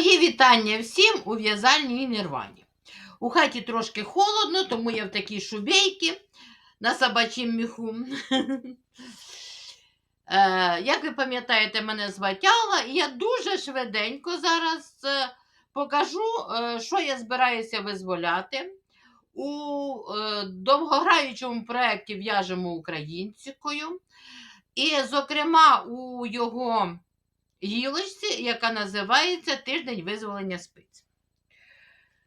Мої вітання всім у в'язальні і нірвані. У хаті трошки холодно, тому я в такій шубейці на собачім міху. Е, Як ви пам'ятаєте, мене звати Алла, і я дуже швиденько зараз е, покажу, е, що я збираюся визволяти. У довгограючому проєкті в'яжемо українською. І, зокрема, у його гілочці, яка називається Тиждень визволення спиць.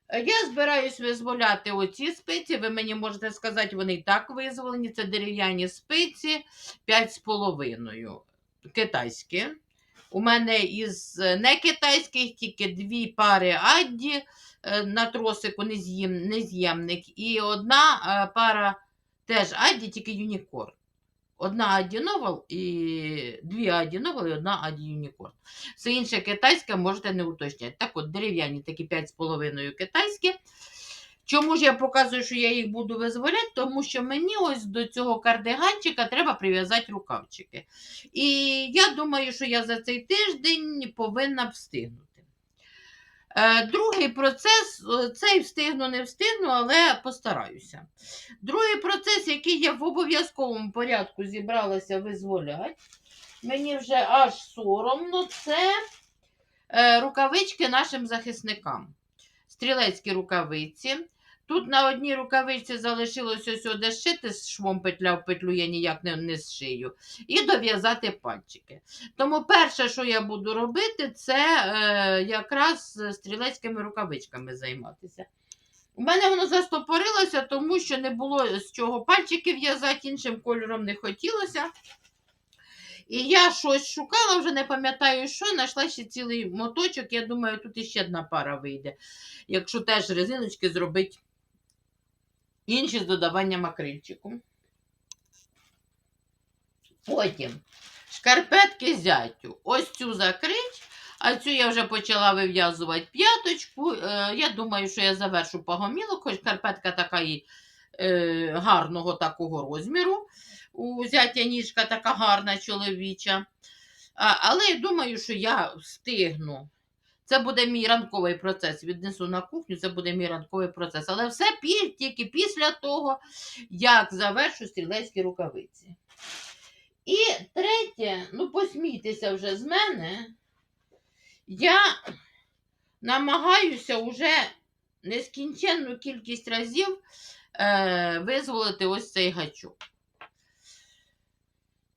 Е, Я збираюсь визволяти оці спиці. Ви мені можете сказати, вони і так визволені. Це дерев'яні спиці 5,5 китайські. У мене із е, не китайських тільки дві пари адді е, на тросику нез'єм- нез'ємник, і одна пара теж адді, тільки юнікорн. Одна Аді Новел і дві Аді Новел і одна Аді Юнікорн. Все інше китайське можете не уточняти. Так от, дерев'яні такі 5,5 китайські. Чому ж я показую, що я їх буду визволяти? Тому що мені ось до цього кардиганчика треба прив'язати рукавчики. І я думаю, що я за цей тиждень повинна встигнути. Е, Другий процес, е, цей встигну, не встигну, але постараюся. Другий процес, який я в обов'язковому порядку зібралася визволяти, мені вже аж соромно, це е, рукавички нашим захисникам. Стрілецькі рукавиці. Тут на одній рукавичці залишилось ось сюди шити з швом петля в петлю, я ніяк не, не зшию, і дов'язати пальчики. Тому перше, що я буду робити, це е, якраз стрілецькими рукавичками займатися. У мене воно застопорилося, тому що не було з чого пальчики в'язати, іншим кольором не хотілося. І я щось шукала, вже не пам'ятаю, що, знайшла ще цілий моточок. Я думаю, тут іще одна пара вийде. Якщо теж резиночки зробити інші з додаванням акрильчику. Потім шкарпетки зятю. Ось цю закрить, а цю я вже почала вив'язувати п'яточку. Е, я думаю, що я завершу погомілок, хоч шкарпетка така і е, гарного такого розміру. У зятя ніжка така гарна чоловіча. А, але я думаю, що я встигну. Це буде мій ранковий процес. Віднесу на кухню, це буде мій ранковий процес. Але все тільки після того, як завершу стрілецькі рукавиці. І третє, ну посмійтеся вже з мене. Я намагаюся вже нескінченну кількість разів е, визволити ось цей гачок.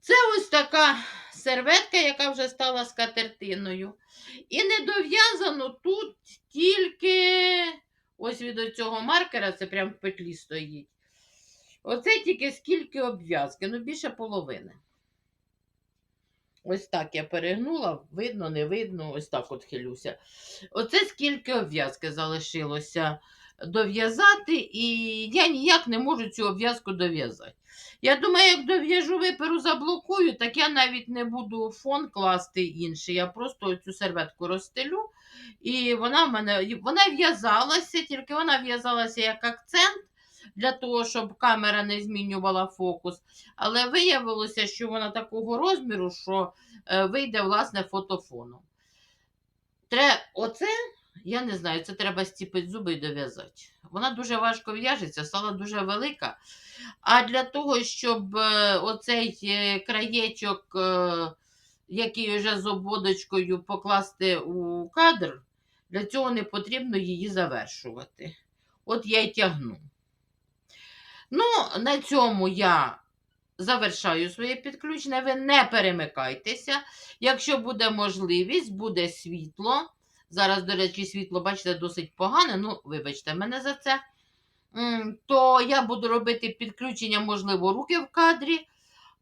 Це ось така серветка, яка вже стала скатертиною. І не дов'язано тут тільки ось від цього маркера, це прям в петлі стоїть. Оце тільки скільки обв'язки, ну більше половини. Ось так я перегнула, видно, не видно, ось так от хилюся. Оце скільки обв'язки залишилося дов'язати, і я ніяк не можу цю обв'язку дов'язати. Я думаю, як дов'яжу виперу заблокую, так я навіть не буду фон класти інший. Я просто цю серветку розстелю. І вона в мене вона в'язалася, тільки вона в'язалася як акцент для того, щоб камера не змінювала фокус. Але виявилося, що вона такого розміру, що е, вийде власне фотофоном. Тре... Оце, я не знаю, це треба стіпити зуби і дов'язати. Вона дуже важко в'яжеться, стала дуже велика. А для того, щоб е, оцей е, краєчок, е, який вже з обводочкою покласти у кадр, для цього не потрібно її завершувати. От я й тягну. Ну, на цьому я завершаю своє підключення. Ви не перемикайтеся. Якщо буде можливість, буде світло. Зараз, до речі, світло, бачите, досить погане. Ну, вибачте мене за це. То я буду робити підключення, можливо, руки в кадрі.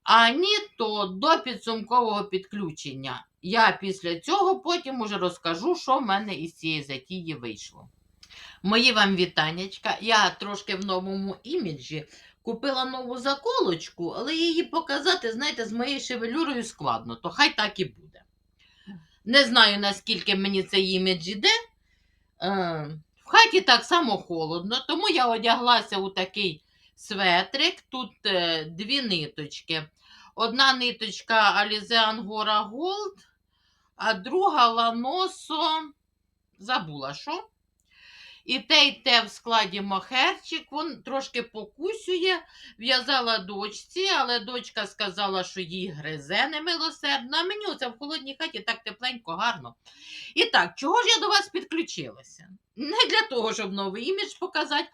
А ні, то до підсумкового підключення. Я після цього потім уже розкажу, що в мене із цієї затії вийшло. Мої вам вітаннячка. Я трошки в новому іміджі купила нову заколочку, але її показати, знаєте, з моєю шевелюрою складно, то хай так і буде. Не знаю, наскільки мені цей імідж іде. Е, в хаті так само холодно, тому я одяглася у такий светрик. Тут е, дві ниточки. Одна ниточка Alize Angora Gold, а друга ланосо забула що. І те, й те в складі мохерчик, він трошки покусює, в'язала дочці, але дочка сказала, що їй гризе немилосердно, а мені оце в холодній хаті так тепленько, гарно. І так, чого ж я до вас підключилася? Не для того, щоб новий імідж показати,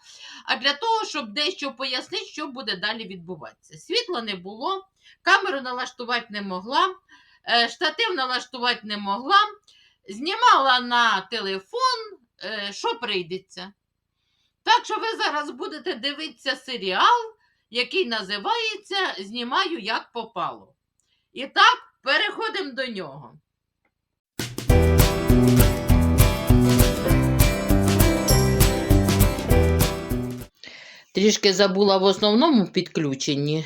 а для того, щоб дещо пояснити, що буде далі відбуватися. Світла не було, камеру налаштувати не могла, е, штатив налаштувати не могла, знімала на телефон, що прийдеться. Так що ви зараз будете дивитися серіал, який називається Знімаю як попало. І так, переходимо до нього. Трішки забула в основному підключенні,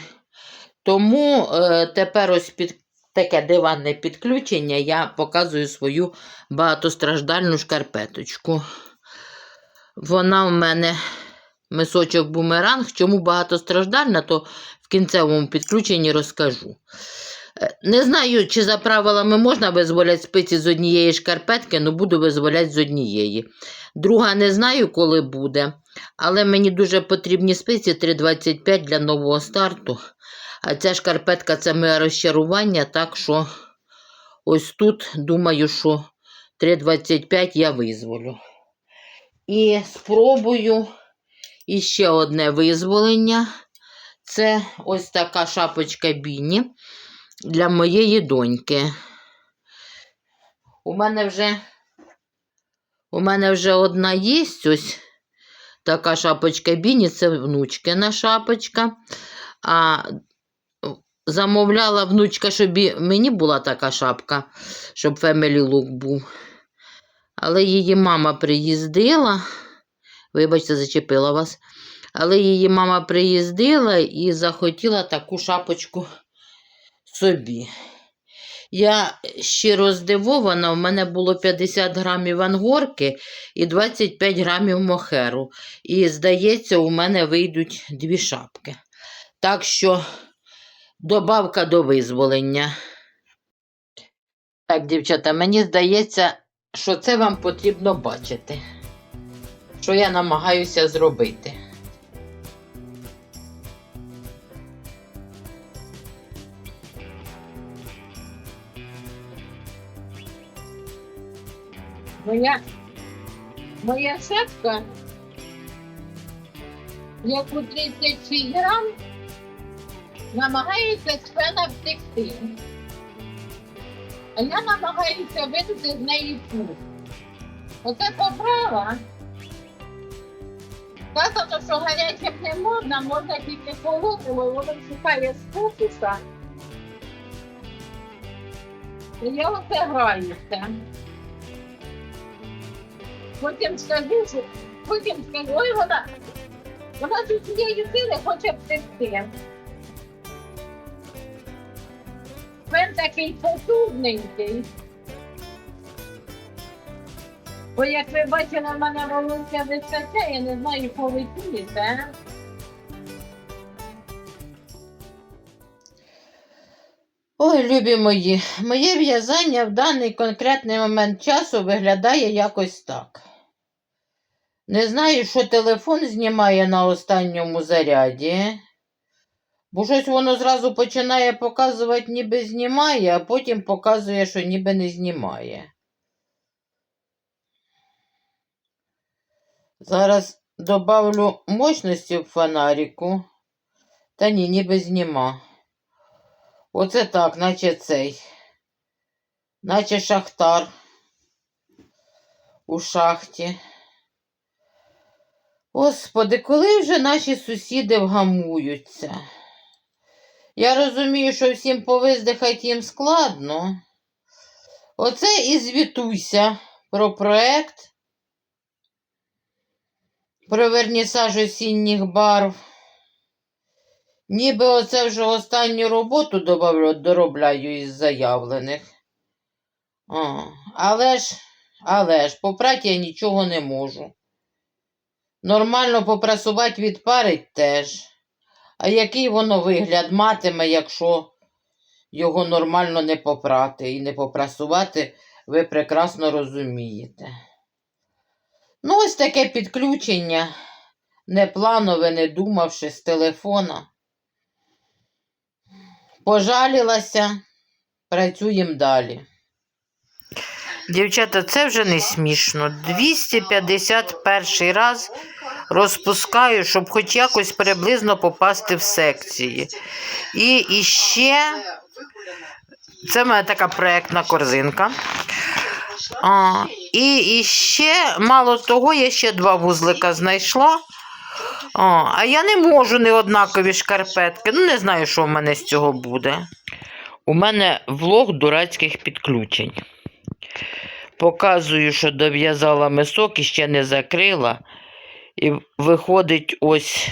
тому е, тепер ось під таке диванне підключення я показую свою багатостраждальну шкарпеточку. Вона в мене мисочок бумеранг. Чому багатостраждальна, то в кінцевому підключенні розкажу. Е, Не знаю, чи за правилами можна визволяти спиці з однієї шкарпетки, але буду визволяти з однієї. Друга не знаю, коли буде, але мені дуже потрібні спиці 3,25 для нового старту. А ця шкарпетка це моє розчарування, так що ось тут думаю, що 3,25 я визволю. І спробую іще одне визволення. Це ось така шапочка Біні для моєї доньки. У мене вже у мене вже одна є ось така шапочка Біні, це внучкина шапочка. А замовляла внучка, щоб і мені була така шапка, щоб Family Look був. Але її мама приїздила. Вибачте, зачепила вас. Але її мама приїздила і захотіла таку шапочку собі. Я щиро здивована, в мене було 50 грамів ангорки і 25 грамів мохеру. І, здається, у мене вийдуть дві шапки. Так що добавка до визволення. Так, дівчата, мені здається, що це вам потрібно бачити, що я намагаюся зробити. Моя, моя шапка, яку 36 грам, намагається з фена втекти. А я намагаюся винути з неї пух. Оце поправа. Сказано, що гарячим не можна, можна тільки холодним, воно шукає спокуса. І я оце граюся. Потім скажу, що потім скажу, ой, вона, вона з усієї сили хоче втекти. Він такий потужненький. Бо як ви бачили, в мене волосся височе, я не знаю, полетіте. Ой, любі мої, моє в'язання в даний конкретний момент часу виглядає якось так. Не знаю, що телефон знімає на останньому заряді. Бо щось воно зразу починає показувати, ніби знімає, а потім показує, що ніби не знімає. Зараз добавлю мощності в фонарику. Та ні, ніби зніма. Оце так, наче цей. Наче шахтар у шахті. Господи, коли вже наші сусіди вгамуються? Я розумію, що всім повиздихати їм складно. Оце і звітуйся про проект, про вернісаж осінніх барв. Ніби оце вже останню роботу доробляю із заявлених. А, але ж, але ж, попрати я нічого не можу. Нормально попрасувати відпарить теж. А який воно вигляд матиме, якщо його нормально не попрати і не попрасувати, ви прекрасно розумієте. Ну, ось таке підключення, не планове, не думавши з телефона. Пожалілася, працюємо далі. Дівчата, це вже не смішно. 251 раз розпускаю, щоб хоч якось приблизно попасти в секції. І іще це в мене така проєктна корзинка. А, і іще, мало того, я ще два вузлика знайшла. А, а я не можу неоднакові шкарпетки. Ну, не знаю, що в мене з цього буде. У мене влог дурацьких підключень. Показую, що дов'язала мисок і ще не закрила. І виходить, ось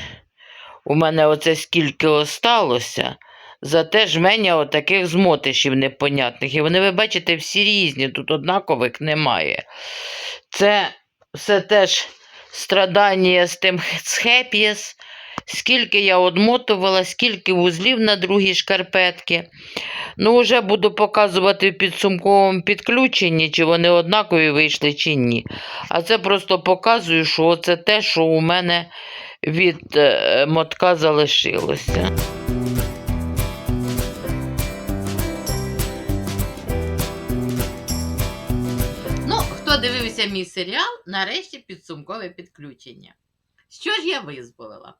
у мене оце скільки осталося. Зате жменя отаких змотишів непонятних. І вони, ви бачите, всі різні, тут однакових немає. Це все теж страдання з тим з. Скільки я одмотувала, скільки вузлів на другій шкарпетки. Ну, вже буду показувати в підсумковому підключенні, чи вони однакові вийшли, чи ні. А це просто показую, що це те, що у мене від е, мотка залишилося. Ну, хто дивився мій серіал, нарешті підсумкове підключення. Що ж я визволила?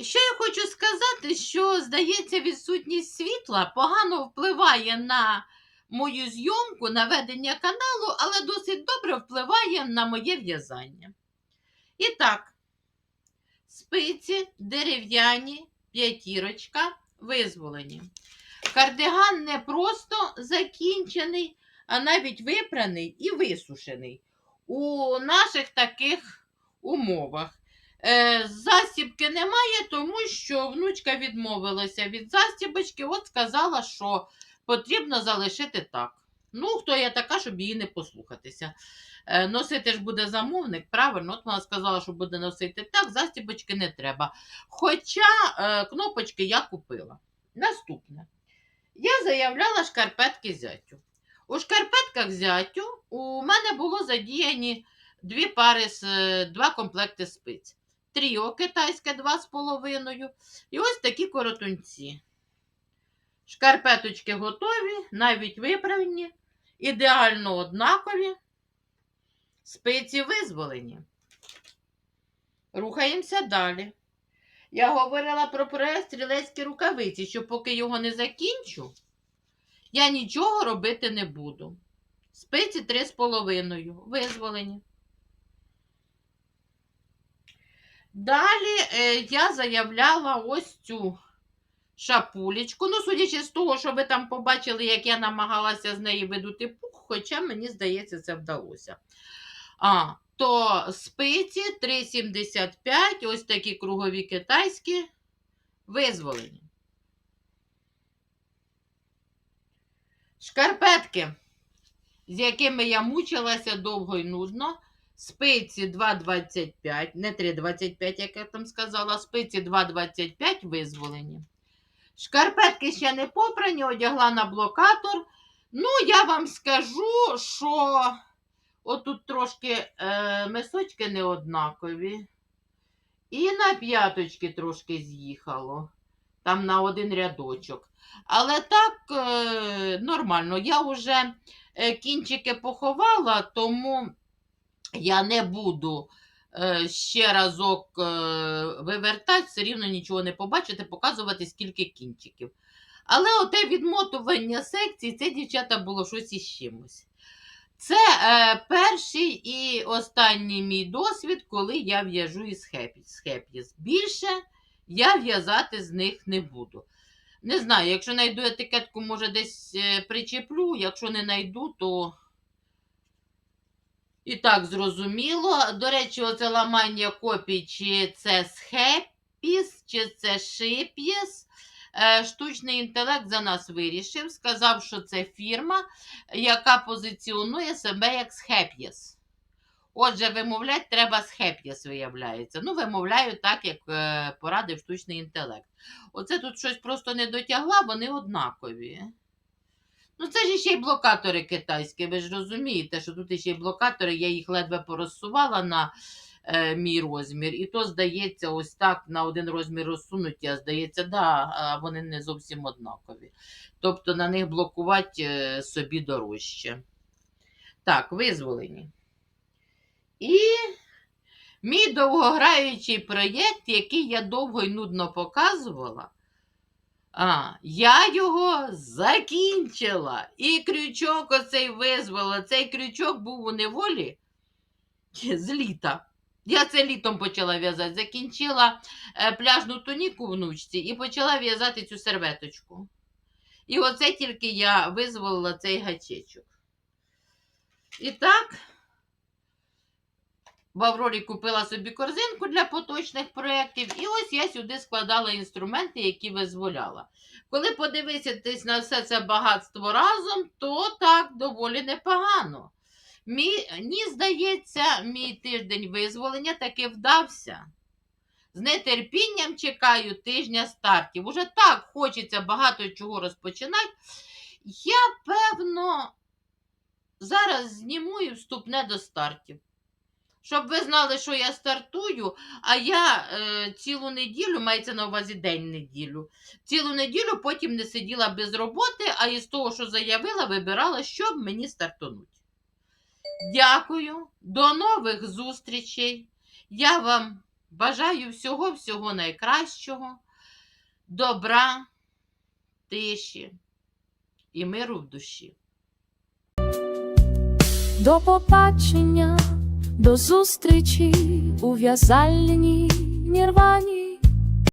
Що я хочу сказати, що, здається, відсутність світла погано впливає на мою зйомку, на ведення каналу, але досить добре впливає на моє в'язання. І так, спиці дерев'яні, п'ятірочка, визволені. Кардиган не просто закінчений, а навіть випраний і висушений у наших таких умовах. Е, Застібки немає, тому що внучка відмовилася від застібочки, от сказала, що потрібно залишити так. Ну, хто я така, щоб її не послухатися. Е, Носити ж буде замовник, правильно, от вона сказала, що буде носити так, застібочки не треба. Хоча е, кнопочки я купила. Наступне. Я заявляла шкарпетки зятю. У шкарпетках зятю у мене було задіяні дві пари, два комплекти спиць. Тріо китайське 2,5 і ось такі коротунці. Шкарпеточки готові, навіть виправні, ідеально однакові. Спиці визволені. Рухаємося далі. Я говорила про проект стрілецькі рукавиці, що поки його не закінчу, я нічого робити не буду. Спиці 3,5 визволені. Далі е, я заявляла ось цю шапулечку. Ну, судячи з того, що ви там побачили, як я намагалася з неї видути пух, хоча мені здається, це вдалося. А, то спиці 3,75, ось такі кругові китайські, визволені. Шкарпетки, з якими я мучилася довго і нудно. Спиці 2,25, не 3,25, як я там сказала, спиці 2,25 визволені. Шкарпетки ще не попрані, одягла на блокатор. Ну, я вам скажу, що отут трошки е, мисочки неоднакові. І на п'яточки трошки з'їхало. Там на один рядочок. Але так е, нормально. Я вже е, кінчики поховала, тому я не буду е, ще разок е, вивертати, все рівно нічого не побачите, показувати, скільки кінчиків. Але оте відмотування секцій, це, дівчата, було щось із чимось. Це е, перший і останній мій досвід, коли я в'яжу із хепі- з. Більше я в'язати з них не буду. Не знаю, якщо знайду етикетку, може десь е, причеплю, якщо не знайду, то і так зрозуміло. До речі, оце ламання копій, чи це схепіс, чи це шип'єс. Е, Штучний інтелект за нас вирішив, сказав, що це фірма, яка позиціонує себе як схеп'єс. Отже, вимовляти треба з хеп'єс, виявляється. Ну, вимовляю так, як е, порадив штучний інтелект. Оце тут щось просто не дотягла, вони однакові. Ну, це ж ще й блокатори китайські, ви ж розумієте, що тут ще й блокатори, я їх ледве порозсувала на е, мій розмір. І то, здається, ось так на один розмір розсунуті, а здається, да, вони не зовсім однакові. Тобто на них блокувати е, собі дорожче. Так, визволені. І мій довгограючий проєкт, який я довго і нудно показувала, а, я його закінчила. І крючок оцей визвала. Цей крючок був у неволі з літа. Я це літом почала в'язати. Закінчила е, пляжну туніку внучці і почала в'язати цю серветочку. І оце тільки я визволила цей гачечок. І так, в Аврорі купила собі корзинку для поточних проєктів, і ось я сюди складала інструменти, які визволяла. Коли подивитися на все це багатство разом, то так доволі непогано. Мені здається, мій тиждень визволення таки вдався. З нетерпінням чекаю тижня стартів. Уже так хочеться багато чого розпочинати. Я, певно, зараз зніму і вступне до стартів. Щоб ви знали, що я стартую, а я е, цілу неділю, мається на увазі день неділю, цілу неділю потім не сиділа без роботи, а із того, що заявила, вибирала, щоб мені стартануть. Дякую, до нових зустрічей. Я вам бажаю всього-всього найкращого, добра, тиші і миру в душі. До побачення, до зустрічі у в'язальні нірвані.